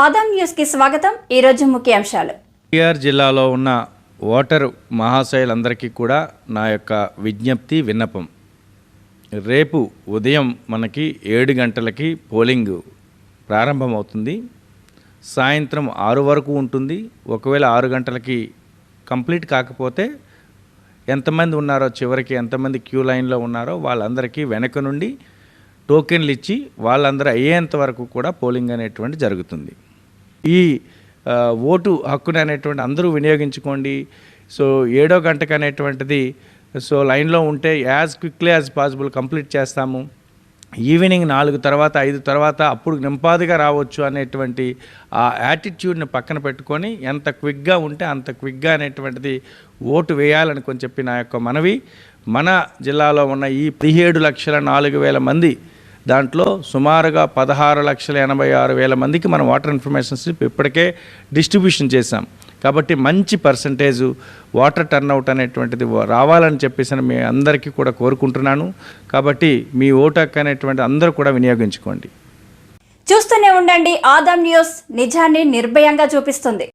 ఆదాం న్యూస్కి స్వాగతం. ఈరోజు ముఖ్యాంశాలు. టీఆర్ జిల్లాలో ఉన్న ఓటర్ మహాశయులందరికీ కూడా నా యొక్క విజ్ఞప్తి విన్నపం. రేపు ఉదయం మనకి ఏడు గంటలకి పోలింగ్ ప్రారంభమవుతుంది. సాయంత్రం ఆరు వరకు ఉంటుంది. ఒకవేళ ఆరు గంటలకి కంప్లీట్ కాకపోతే ఎంతమంది ఉన్నారో చివరికి ఎంతమంది క్యూ లైన్లో ఉన్నారో వాళ్ళందరికీ వెనక నుండి టోకెన్లు ఇచ్చి వాళ్ళందరూ అయ్యేంత వరకు కూడా పోలింగ్ అనేటువంటి జరుగుతుంది. ఈ ఓటు హక్కుని అనేటువంటి అందరూ వినియోగించుకోండి. సో ఏడో గంటకు అనేటువంటిది సో లైన్లో ఉంటే as quickly as possible complete చేస్తాము. ఈవినింగ్ నాలుగు తర్వాత ఐదు తర్వాత అప్పుడు నింపాదిగా రావచ్చు అనేటువంటి ఆ యాటిట్యూడ్ని పక్కన పెట్టుకొని ఎంత క్విక్గా ఉంటే అంత క్విక్గా అనేటువంటిది ఓటు వేయాలని చెప్పి నా యొక్క మనవి. మన జిల్లాలో ఉన్న ఈ పదిహేడు లక్షల నాలుగు వేల మంది దాంట్లో సుమారుగా పదహారు లక్షల ఎనభై ఆరు వేల మందికి మనం వాటర్ ఇన్ఫర్మేషన్ స్లిప్ ఇప్పటికే డిస్ట్రిబ్యూషన్ చేశాం. కాబట్టి మంచి పర్సంటేజు వాటర్ టర్న్అవుట్ అనేటువంటిది రావాలని చెప్పేసి మీ అందరికీ కూడా కోరుకుంటున్నాను. కాబట్టి మీ ఓటు హక్కు అనేటువంటి అందరూ కూడా వినియోగించుకోండి. చూస్తూనే ఉండండి. ఆదాం న్యూస్ నిజాన్ని నిర్భయంగా చూపిస్తుంది.